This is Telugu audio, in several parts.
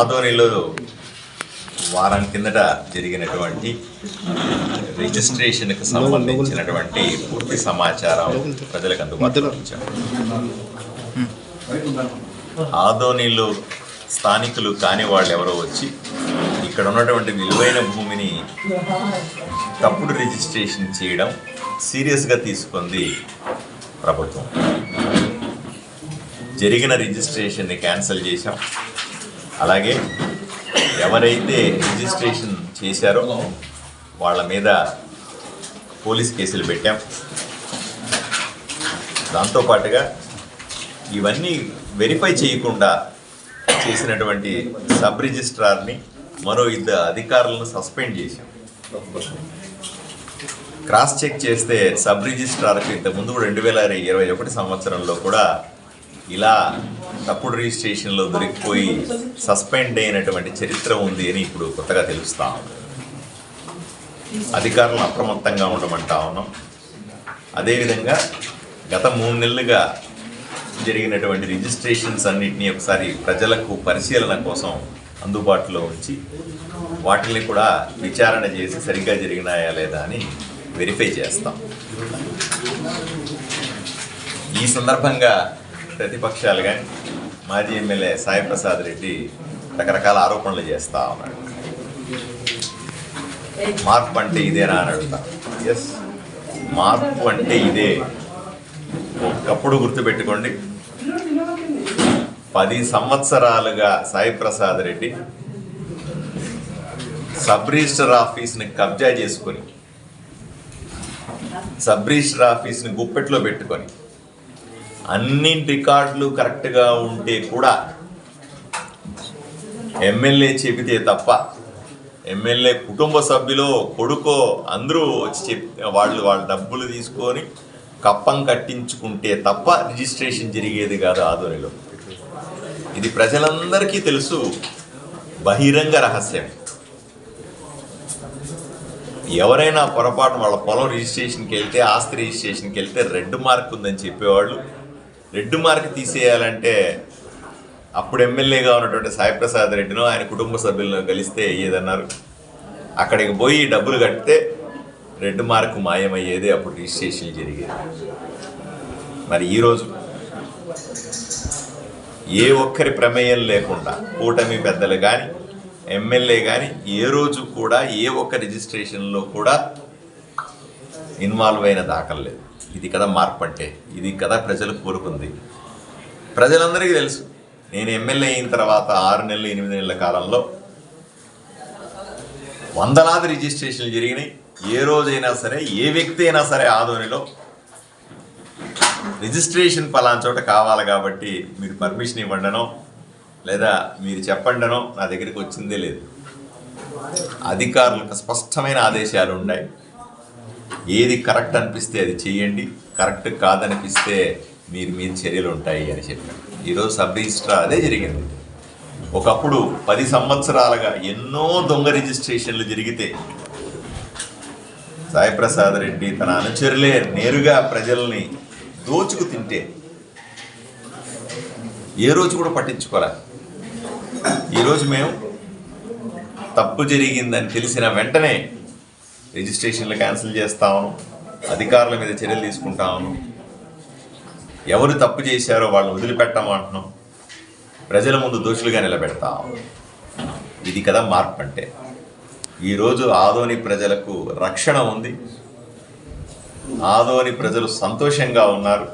ఆదోనిలో వారం కిందట జరిగినటువంటి రిజిస్ట్రేషన్కి సంబంధించినటువంటి పూర్తి సమాచారం ప్రజలకు అందుబాటులో ఉంచాం. ఆదోనిలో స్థానికులు కాని వాళ్ళు ఎవరో వచ్చి ఇక్కడ ఉన్నటువంటి విలువైన భూమిని తప్పుడు రిజిస్ట్రేషన్ చేయడం సీరియస్గా తీసుకుంది ప్రభుత్వం. జరిగిన రిజిస్ట్రేషన్ని క్యాన్సిల్ చేశాం. అలాగే ఎవరైతే రిజిస్ట్రేషన్ చేశారో వాళ్ళ మీద పోలీస్ కేసులు పెట్టాం. దాంతోపాటుగా ఇవన్నీ వెరిఫై చేయకుండా చేసినటువంటి సబ్ రిజిస్ట్రార్ని మరో ఇద్దరు అధికారులను సస్పెండ్ చేశాం. క్రాస్ చెక్ చేస్తే సబ్ రిజిస్ట్రార్కి ఇంతకుముందు రెండు వేల ఇరవై ఒకటి సంవత్సరంలో కూడా ఇలా తప్పుడు రిజిస్ట్రేషన్లో దొరికిపోయి సస్పెండ్ అయినటువంటి చరిత్ర ఉంది అని ఇప్పుడు కొత్తగా తెలుస్తా ఉంది. అధికారులను అప్రమత్తంగా ఉండమంటా ఉన్నాం. అదేవిధంగా గత మూడు నెలలుగా జరిగినటువంటి రిజిస్ట్రేషన్స్ అన్నింటినీ ఒకసారి ప్రజలకు పరిశీలన కోసం అందుబాటులో ఉంచి వాటిని కూడా విచారణ చేసి సరిగ్గా జరిగినాయా లేదా అని వెరిఫై చేస్తాం. ఈ సందర్భంగా ప్రతిపక్షాలు కానీ మాజీ ఎమ్మెల్యే సాయి ప్రసాద్ రెడ్డి రకరకాల ఆరోపణలు చేస్తా ఉన్నాడు. మార్పు అంటే ఇదేనా అని అడుగుతా. ఎస్ మార్పు అంటే ఇదే. ఒకప్పుడు గుర్తుపెట్టుకోండి. పది సంవత్సరాలుగా సాయి ప్రసాద్ రెడ్డి సబ్ రిజిస్టర్ ఆఫీస్ని కబ్జా చేసుకొని సబ్ రిజిస్టర్ ఆఫీస్ని గుప్పెట్లో పెట్టుకొని అన్ని రికార్డులు కరెక్ట్గా ఉంటే కూడా ఎమ్మెల్యే చెబితే తప్ప ఎమ్మెల్యే కుటుంబ సభ్యులో కొడుకో అందరూ వచ్చి చెప్ వాళ్ళు వాళ్ళ డబ్బులు తీసుకొని కప్పం కట్టించుకుంటే తప్ప రిజిస్ట్రేషన్ జరిగేది కాదు ఆదోనిలో ఇది ప్రజలందరికీ తెలుసు బహిరంగ రహస్యం. ఎవరైనా పొరపాటు వాళ్ళ పొలం రిజిస్ట్రేషన్కి వెళ్తే ఆస్తి రిజిస్ట్రేషన్కి వెళ్తే రెడ్ మార్క్ ఉందని చెప్పేవాళ్ళు రెడ్ మార్క్ తీసేయాలంటే అప్పుడు ఎమ్మెల్యేగా ఉన్నటువంటి సాయిప్రసాద్ రెడ్డినో ఆయన కుటుంబ సభ్యులను కలిస్తే అయ్యేదన్నారు అక్కడికి పోయి డబ్బులు కడితే రెడ్ మార్క్ మాయమయ్యేది అప్పుడు రిజిస్ట్రేషన్ జరిగేది. మరి ఈరోజు ఏ ఒక్కరి ప్రమేయం లేకుండా కూటమి పెద్దలు కానీ ఎమ్మెల్యే కానీ ఏ రోజు కూడా ఏ ఒక్క రిజిస్ట్రేషన్లో కూడా ఇన్వాల్వ్ అయిన దాఖలు లేదు. ఇది కదా మార్పు అంటే ఇది కదా ప్రజలు కోరుకుంది. ప్రజలందరికీ తెలుసు నేను ఎమ్మెల్యే అయిన తర్వాత ఆరు నెలలు ఎనిమిది నెలల కాలంలో వందలాది రిజిస్ట్రేషన్లు జరిగినాయి. ఏ రోజైనా సరే ఏ వ్యక్తి అయినా సరే ఆదోనిలో రిజిస్ట్రేషన్ పలానా చోట కావాలి కాబట్టి మీరు పర్మిషన్ ఇవ్వండనో లేదా మీరు చెప్పండనో నా దగ్గరికి వచ్చిందే లేదు. అధికారులకు స్పష్టమైన ఆదేశాలు ఉన్నాయి ఏది కరెక్ట్ అనిపిస్తే అది చేయండి కరెక్ట్ కాదనిపిస్తే మీరు మీద చర్యలు ఉంటాయి అని చెప్పాడు ఈరోజు సబ్ రిజిస్ట్రార్ అదే జరిగింది. ఒకప్పుడు పది సంవత్సరాలుగా ఎన్నో దొంగ రిజిస్ట్రేషన్లు జరిగితే సాయిప్రసాద్ రెడ్డి తన అనుచరులే నేరుగా ప్రజల్ని దోచుకు తింటే ఏ రోజు కూడా పట్టించుకోలే. ఈరోజు మేము తప్పు జరిగిందని తెలిసిన వెంటనే రిజిస్ట్రేషన్లు క్యాన్సిల్ చేస్తాను అధికారుల మీద చర్యలు తీసుకుంటాను ఎవరు తప్పు చేశారో వాళ్ళని వదిలిపెట్టమంటున్నాం. ప్రజల ముందు దోషులుగా నిలబెడతాం. ఇది కదా మార్పు అంటే. ఈరోజు ఆదోని ప్రజలకు రక్షణ ఉంది. ఆదోని ప్రజలు సంతోషంగా ఉన్నారు.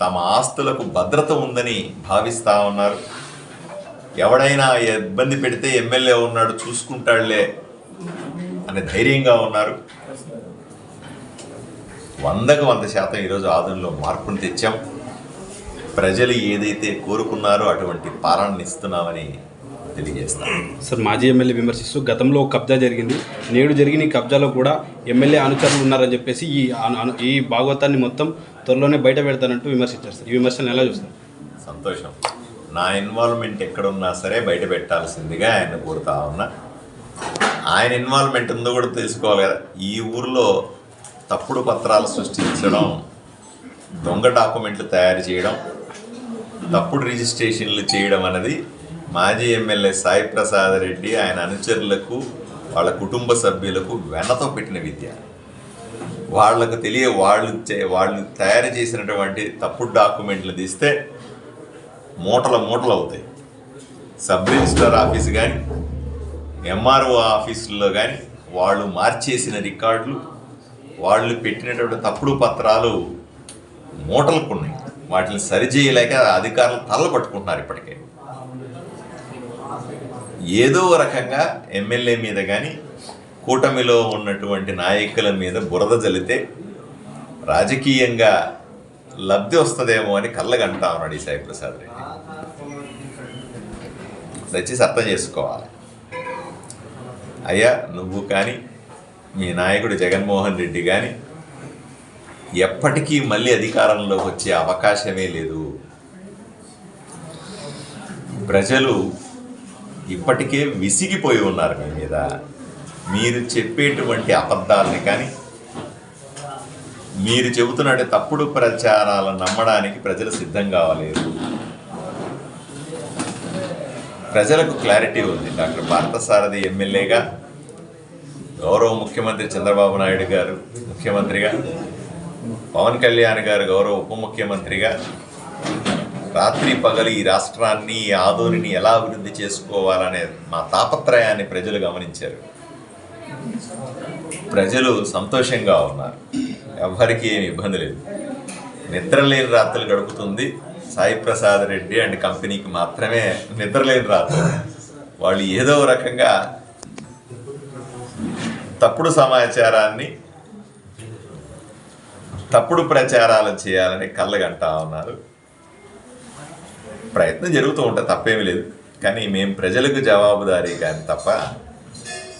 తమ ఆస్తులకు భద్రత ఉందని భావిస్తూ ఉన్నారు. ఎవడైనా ఇబ్బంది పెడితే ఎమ్మెల్యే ఉన్నాడు చూసుకుంటాడులే. అనే ధైర్యంగా ఉన్నారు. వందకు వంద శాతం ఈరోజు ఆదంలో మార్పును తెచ్చాం. ప్రజలు ఏదైతే కోరుకున్నారో అటువంటి పాలనని ఇస్తున్నామని తెలియజేస్తాం. సార్ మాజీ ఎమ్మెల్యే విమర్శిస్తూ గతంలో ఒక కబ్జా జరిగింది. నేడు జరిగిన ఈ కబ్జాలో కూడా ఎమ్మెల్యే అనుచరులు ఉన్నారని చెప్పేసి ఈ ఈ భాగవతాన్ని మొత్తం త్వరలోనే బయట పెడతానంటూ విమర్శించారు సార్. ఈ విమర్శను ఎలా చూస్తారు? సంతోషం. నా ఇన్వాల్వ్మెంట్ ఎక్కడున్నా సరే బయట పెట్టాల్సిందిగా ఆయన కోరుతా ఉన్నా. ఆయన ఇన్వాల్వ్మెంట్ ఉందో కూడా తెలుసుకోవాలి కదా. ఈ ఊర్లో తప్పుడు పత్రాలు సృష్టించడం దొంగ డాక్యుమెంట్లు తయారు చేయడం తప్పుడు రిజిస్ట్రేషన్లు చేయడం అనేది మాజీ ఎమ్మెల్యే సాయి ప్రసాద్ రెడ్డి ఆయన అనుచరులకు వాళ్ళ కుటుంబ సభ్యులకు వెనతో పెట్టిన విద్య. వాళ్ళకు తెలియ వాళ్ళు చే- వాళ్ళు తయారు చేసినటువంటి తప్పుడు డాక్యుమెంట్లు తీస్తే మూటల మూటలు అవుతాయి. సబ్ రిజిస్టర్ ఆఫీస్ కానీ ఎంఆర్ఓ ఆఫీసుల్లో కానీ వాళ్ళు మార్చేసిన రికార్డులు వాళ్ళు పెట్టినటువంటి తప్పుడు పత్రాలు మూటలకు ఉన్నాయి వాటిని సరిచేయలేక అధికారులు తలలు పట్టుకుంటున్నారు ఇప్పటికే. ఏదో రకంగా ఎమ్మెల్యే మీద కానీ కూటమిలో ఉన్నటువంటి నాయకుల మీద బురద జల్లితే రాజకీయంగా లబ్ధి వస్తుందేమో అని కళ్ళగంటా ఉన్నాడు ఈ సాయి ప్రసాద్ రెడ్డి. దయచేసి అర్థం చేసుకోవాలి. అయ్యా నువ్వు కానీ మీ నాయకుడు జగన్మోహన్ రెడ్డి కానీ ఎప్పటికీ మళ్ళీ అధికారంలోకి వచ్చే అవకాశమే లేదు. ప్రజలు ఇప్పటికే విసిగిపోయి ఉన్నారు మీ మీద. మీరు చెప్పేటువంటి అబద్ధాలని కానీ మీరు చెబుతున్నట్టు తప్పుడు ప్రచారాలను నమ్మడానికి ప్రజలు సిద్ధం కావలేదు. ప్రజలకు క్లారిటీ ఉంది. డాక్టర్ పార్థసారథి ఎమ్మెల్యేగా గౌరవ ముఖ్యమంత్రి చంద్రబాబు నాయుడు గారు ముఖ్యమంత్రిగా పవన్ కళ్యాణ్ గారు గౌరవ ఉప ముఖ్యమంత్రిగా రాత్రి పగలు ఈ రాష్ట్రాన్ని ఈ ఆదోనిని ఎలా అభివృద్ధి చేసుకోవాలనే మా తాపత్రయాన్ని ప్రజలు గమనించారు. ప్రజలు సంతోషంగా ఉన్నారు. ఎవరికి ఏమి ఇబ్బంది లేదు. నిద్రలేని రాత్రులు గడుపుతుంది. సాయి ప్రసాద్ రెడ్డి అండ్ కంపెనీకి మాత్రమే నిద్రలేని రాదు వాళ్ళు ఏదో రకంగా తప్పుడు సమాచారాన్ని తప్పుడు ప్రచారాలు చేయాలని కళ్ళగంటా ఉన్నారు. ప్రయత్నం జరుగుతూ ఉంటే తప్పేమీ లేదు. కానీ మేము ప్రజలకు జవాబుదారీ కానీ తప్ప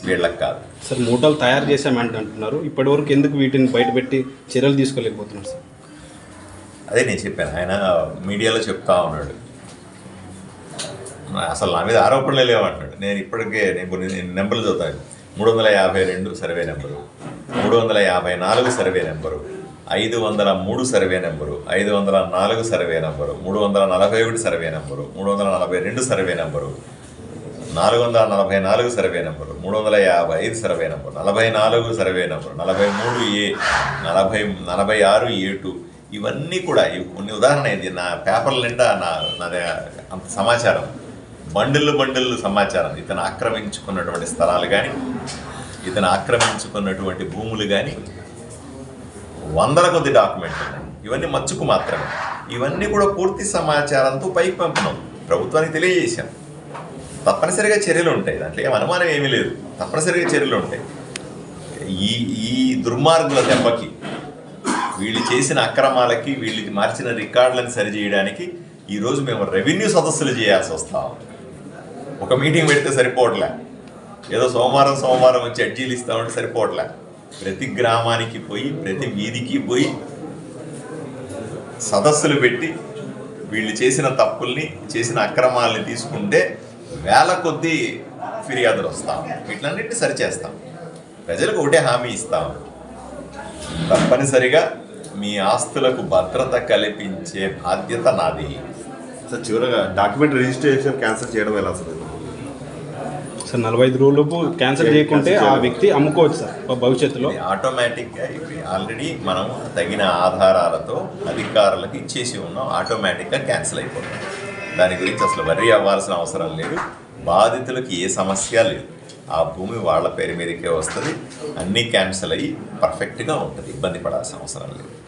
వీళ్ళకి కాదు. సార్ మూటలు తయారు చేశామంటే అంటున్నారు. ఇప్పటివరకు ఎందుకు వీటిని బయటపెట్టి చర్యలు తీసుకోలేకపోతున్నారు సార్? అదే నేను చెప్పాను ఆయన మీడియాలో చెప్తా ఉన్నాడు. అసలు నా మీద ఆరోపణలే లేవంటున్నాడు నేను ఇప్పటికే నేను కొన్ని నెంబర్లు చదువుతాను మూడు వందల యాభై రెండు సర్వే నెంబరు మూడు వందల యాభై నాలుగు సర్వే నెంబరు ఐదు వందల మూడు సర్వే నెంబరు ఐదు వందల నాలుగు సర్వే నెంబరు మూడు వందల నలభై ఒకటి సర్వే నెంబరు మూడు వందల నలభై రెండు సర్వే నెంబరు నాలుగు వందల నలభై నాలుగు సర్వే నెంబరు మూడు వందల యాభై ఐదు సర్వే నెంబరు నలభై నాలుగు సర్వే నెంబరు నలభై మూడు ఏ నలభై నలభై ఆరు ఏ టూ ఇవన్నీ కూడా ఇవి కొన్ని ఉదాహరణ ఇది నా పేపర్ల నిండా నా నా అంత సమాచారం బండిల్లు బండిల్లు సమాచారం ఇతను ఆక్రమించుకున్నటువంటి స్థలాలు కానీ ఇతను ఆక్రమించుకున్నటువంటి భూములు కానీ వందల కొద్ది డాక్యుమెంట్లు ఇవన్నీ మచ్చుకు మాత్రమే. ఇవన్నీ కూడా పూర్తి సమాచారంతో పైకి పంపినాం. ప్రభుత్వానికి తెలియజేశాం. తప్పనిసరిగా చర్యలు ఉంటాయి. దాంట్లో ఏం అనుమానం ఏమీ లేదు. తప్పనిసరిగా చర్యలు ఉంటాయి. ఈ ఈ దుర్మార్గుల దెబ్బకి వీళ్ళు చేసిన అక్రమాలకి వీళ్ళకి మార్చిన రికార్డులను సరిచేయడానికి ఈరోజు మేము రెవెన్యూ సదస్సులు చేయాల్సి వస్తాం ఒక మీటింగ్ పెడితే సరిపోవట్లే. ఏదో సోమవారం సోమవారం వచ్చి అర్జీలు ఇస్తామంటే సరిపోవట్లే. ప్రతి గ్రామానికి పోయి ప్రతి వీధికి పోయి సదస్సులు పెట్టి వీళ్ళు చేసిన తప్పుల్ని చేసిన అక్రమాలని తీసుకుంటే వేల కొద్దీ ఫిర్యాదులు వస్తాం వీటిలన్నింటినీ సరిచేస్తాం. ప్రజలకు ఒకటే హామీ ఇస్తాం తప్పనిసరిగా మీ ఆస్తులకు భద్రత కల్పించే బాధ్యత నాది. సార్ చివరగా డాక్యుమెంట్ రిజిస్ట్రేషన్ క్యాన్సిల్ చేయడం ఎలా సార్? సార్ నలభై ఐదు రోజులపు క్యాన్సిల్ చేయకుంటే ఆ వ్యక్తి అమ్ముకోవచ్చు సార్ భవిష్యత్తులో. ఆటోమేటిక్గా ఇవి ఆల్రెడీ మనం తగిన ఆధారాలతో అధికారులకు ఇచ్చేసి ఉన్నాం ఆటోమేటిక్గా క్యాన్సిల్ అయిపోతుంది. దాని గురించి అసలు వర్రీ అవ్వాల్సిన అవసరం లేదు బాధితులకు ఏ సమస్య లేదు. ఆ భూమి వాళ్ళ పేరు మీదకే వస్తుంది. అన్నీ క్యాన్సిల్ అయ్యి పర్ఫెక్ట్గా ఉంటుంది. ఇబ్బంది పడాల్సిన అవసరం లేదు.